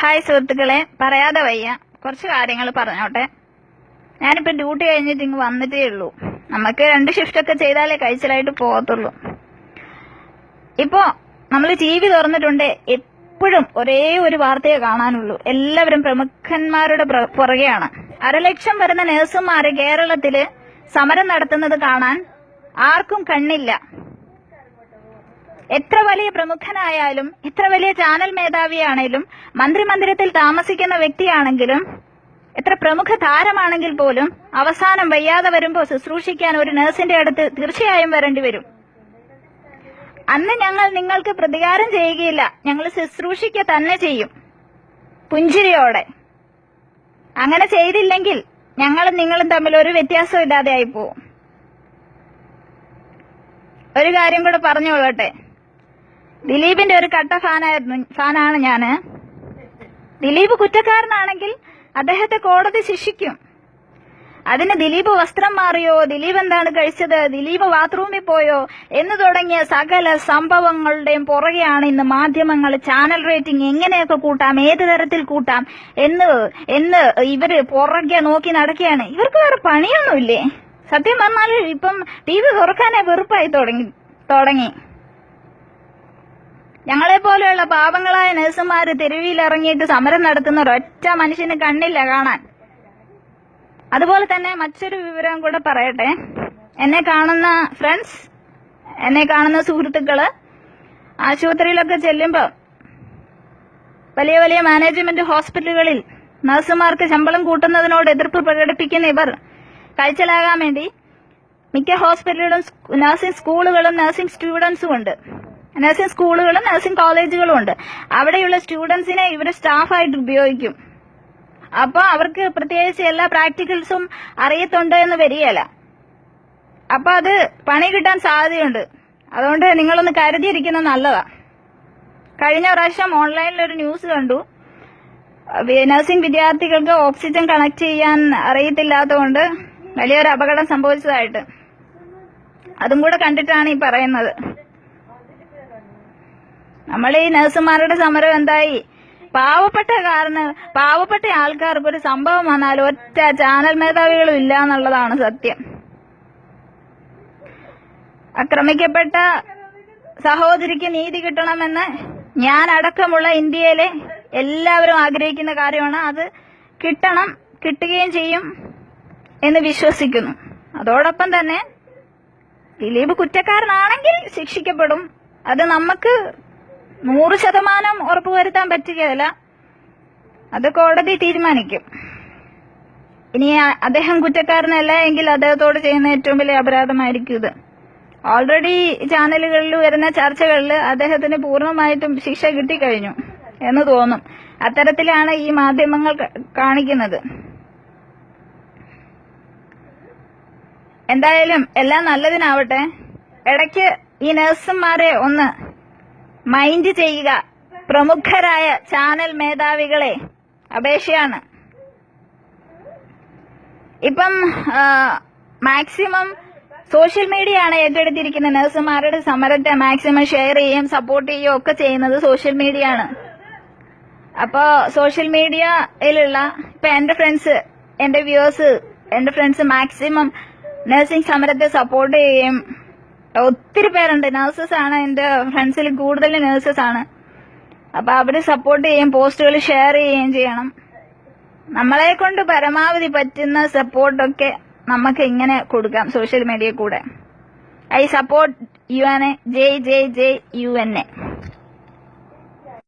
Hi സുഹൃത്തുക്കളെ. പറയാതെ വയ്യ. കുറച്ച് കാര്യങ്ങൾ പറഞ്ഞോട്ടെ. ഞാനിപ്പോൾ ഡ്യൂട്ടി കഴിഞ്ഞിട്ട് ഇങ്ങ് വന്നിട്ടേ ഉള്ളൂ. നമുക്ക് രണ്ട് ഷിഫ്റ്റ് ഒക്കെ ചെയ്താലേ കഴിച്ചിലായിട്ട് പോകത്തുള്ളൂ. ഇപ്പോൾ നമ്മൾ ടി വി തുറന്നിട്ടുണ്ട്. എപ്പോഴും ഒരേ ഒരു വാർത്തയെ കാണാനുള്ളൂ. എല്ലാവരും പ്രമുഖന്മാരുടെ പ്ര- പുറകെയാണ്. അരലക്ഷം വരുന്ന നഴ്സുമാരെ കേരളത്തിൽ സമരം നടത്തുന്നത് കാണാൻ ആർക്കും കണ്ണില്ല. എത്ര വലിയ പ്രമുഖനായാലും എത്ര വലിയ ചാനൽ മേധാവിയാണേലും മന്ത്രിമന്ദിരത്തിൽ താമസിക്കുന്ന വ്യക്തിയാണെങ്കിലും എത്ര പ്രമുഖ താരമാണെങ്കിൽ പോലും അവസാനം വയ്യാതെ വരുമ്പോൾ ശുശ്രൂഷിക്കാൻ ഒരു നഴ്സിന്റെ അടുത്ത് തീർച്ചയായും വരേണ്ടി വരും. അന്ന് ഞങ്ങൾ നിങ്ങൾക്ക് പ്രതികാരം ചെയ്യുകയില്ല. ഞങ്ങൾ ശുശ്രൂഷിക്കുക തന്നെ ചെയ്യും. പുഞ്ചിരിയോടെ. അങ്ങനെ ചെയ്തില്ലെങ്കിൽ ഞങ്ങളും നിങ്ങളും തമ്മിൽ ഒരു വ്യത്യാസവും ഇല്ലാതെയായി പോവും. ഒരു കാര്യം കൂടെ പറഞ്ഞോളട്ടെ ദിലീപിന്റെ ഒരു കട്ട ഫാനായിരുന്നു ഫാനാണ് ഞാൻ. ദിലീപ് കുറ്റക്കാരനാണെങ്കിൽ അദ്ദേഹത്തെ കോടതി ശിക്ഷിക്കും. അതിന് ദിലീപ് വസ്ത്രം മാറിയോ? ദിലീപ് എന്താണ് കഴിച്ചത്? ദിലീപ് ബാത്റൂമിൽ പോയോ? എന്ന് തുടങ്ങിയ സകല സംഭവങ്ങളുടെയും പുറകെയാണ് ഇന്ന് മാധ്യമങ്ങൾ ചാനൽ റേറ്റിംഗ് എങ്ങനെയൊക്കെ കൂട്ടാം? ഏത് തരത്തിൽ കൂട്ടാം? എന്ന് എന്ന് ഇവർ പുറകെ നോക്കി നടക്കുകയാണ്. ഇവർക്ക് വേറെ പണിയൊന്നുമില്ലേ? സത്യം പറഞ്ഞാൽ ഇപ്പം ടി വി തുറക്കാനേ വെറുപ്പായി തുടങ്ങി തുടങ്ങി. ഞങ്ങളെ പോലെയുള്ള പാപങ്ങളായ നഴ്സുമാര് തെരുവിൽ ഇറങ്ങിയിട്ട് സമരം നടത്തുന്ന ഒരൊറ്റ മനുഷ്യന് കണ്ണില്ല കാണാൻ. അതുപോലെ തന്നെ മറ്റൊരു വിവരം കൂടെ പറയട്ടെ. എന്നെ കാണുന്ന ഫ്രണ്ട്സ് എന്നെ കാണുന്ന സുഹൃത്തുക്കൾ ആശുപത്രിയിലൊക്കെ ചെല്ലുമ്പോൾ വലിയ വലിയ മാനേജ്മെന്റ് ഹോസ്പിറ്റലുകളിൽ നഴ്സുമാർക്ക് ശമ്പളം കൂട്ടുന്നതിനോട് എതിർപ്പ് പ്രകടിപ്പിക്കുന്ന ഇവർ കഴിച്ചലാകാൻ വേണ്ടി മിക്ക ഹോസ്പിറ്റലുകളും നഴ്സിംഗ് സ്കൂളുകളും നഴ്സിംഗ് സ്റ്റുഡൻസും ഉണ്ട്. നഴ്സിംഗ് സ്കൂളുകളും നഴ്സിംഗ് കോളേജുകളും ഉണ്ട്. അവിടെയുള്ള സ്റ്റുഡൻസിനെ ഇവരെ സ്റ്റാഫായിട്ട് ഉപയോഗിക്കും. അപ്പോൾ അവർക്ക് പ്രത്യേകിച്ച് എല്ലാ പ്രാക്ടിക്കൽസും അറിയത്തുണ്ട് എന്ന് വരികയല്ല. അപ്പൊ അത് പണി കിട്ടാൻ സാധ്യതയുണ്ട്. അതുകൊണ്ട് നിങ്ങളൊന്ന് കരുതിയിരിക്കുന്നത് നല്ലതാ. കഴിഞ്ഞ പ്രാവശ്യം ഓൺലൈനിൽ ഒരു ന്യൂസ് കണ്ടു. നഴ്സിംഗ് വിദ്യാർത്ഥികൾക്ക് ഓക്സിജൻ കണക്ട് ചെയ്യാൻ അറിയത്തില്ലാത്തതുകൊണ്ട് വലിയൊരു അപകടം സംഭവിച്ചതായിട്ട്. അതും കൂടെ കണ്ടിട്ടാണ് ഈ പറയുന്നത്. നമ്മൾ ഈ നഴ്സുമാരുടെ സമരം എന്തായി? പാവപ്പെട്ട കാരണം പാവപ്പെട്ട ആൾക്കാർക്ക് ഒരു സംഭവം വന്നാൽ ഒറ്റ ചാനൽ മേധാവികളും ഇല്ല എന്നുള്ളതാണ് സത്യം. ആക്രമിക്കപ്പെട്ട സഹോദരിക്ക് നീതി കിട്ടണമെന്ന് ഞാൻ അടക്കമുള്ള ഇന്ത്യയിലെ എല്ലാവരും ആഗ്രഹിക്കുന്ന കാര്യമാണ്. അത് കിട്ടണം കിട്ടുകയും ചെയ്യും എന്ന് വിശ്വസിക്കുന്നു. അതോടൊപ്പം തന്നെ ദിലീപ് കുറ്റക്കാരനാണെങ്കിൽ ശിക്ഷിക്കപ്പെടും. അത് നമുക്ക് നൂറ് ശതമാനം ഉറപ്പുവരുത്താൻ പറ്റുകയില്ല. അത് കോടതി തീരുമാനിക്കും. ഇനി അദ്ദേഹം കുറ്റക്കാരനല്ല എങ്കിൽ അദ്ദേഹത്തോട് ചെയ്യുന്ന ഏറ്റവും വലിയ അപരാധമായിരിക്കും ഇത്. ഓൾറെഡി ചാനലുകളിൽ വരുന്ന ചർച്ചകളിൽ അദ്ദേഹത്തിന് പൂർണമായിട്ടും ശിക്ഷ കിട്ടിക്കഴിഞ്ഞു എന്ന് തോന്നും. അത്തരത്തിലാണ് ഈ മാധ്യമങ്ങൾ കാണിക്കുന്നത്. എന്തായാലും എല്ലാം നല്ലതിനാവട്ടെ. ഇടയ്ക്ക് ഈ നഴ്സുമാരെ ഒന്ന് മൈൻഡ് ചെയ്യുക. പ്രമുഖരായ ചാനൽ മേധാവികളെ അപേക്ഷയാണ്. ഇപ്പം മാക്സിമം സോഷ്യൽ മീഡിയ ആണ് ഏറ്റെടുത്തിരിക്കുന്ന നഴ്സുമാരുടെ സമരത്തെ മാക്സിമം ഷെയർ ചെയ്യുകയും സപ്പോർട്ട് ചെയ്യുകയും ഒക്കെ ചെയ്യുന്നത് സോഷ്യൽ മീഡിയ ആണ് അപ്പോ സോഷ്യൽ മീഡിയയിലുള്ള ഇപ്പൊ എന്റെ ഫ്രണ്ട്സ് എന്റെ വ്യൂവേഴ്സ് എന്റെ ഫ്രണ്ട്സ് മാക്സിമം നഴ്സിംഗ് സമരത്തെ സപ്പോർട്ട് ചെയ്യുകയും ഒത്തിരി പേരുണ്ട്. നഴ്സസ് ആണ് എന്റെ ഫ്രണ്ട്സിൽ കൂടുതൽ നഴ്സസ് ആണ്. അപ്പൊ അവർ സപ്പോർട്ട് ചെയ്യും പോസ്റ്റുകൾ ഷെയർ ചെയ്യുകയും ചെയ്യണം. നമ്മളെ കൊണ്ട് പരമാവധി പറ്റുന്ന സപ്പോർട്ടൊക്കെ നമുക്ക് ഇങ്ങനെ കൊടുക്കാം സോഷ്യൽ മീഡിയ കൂടെ. I support U N A J J J U N A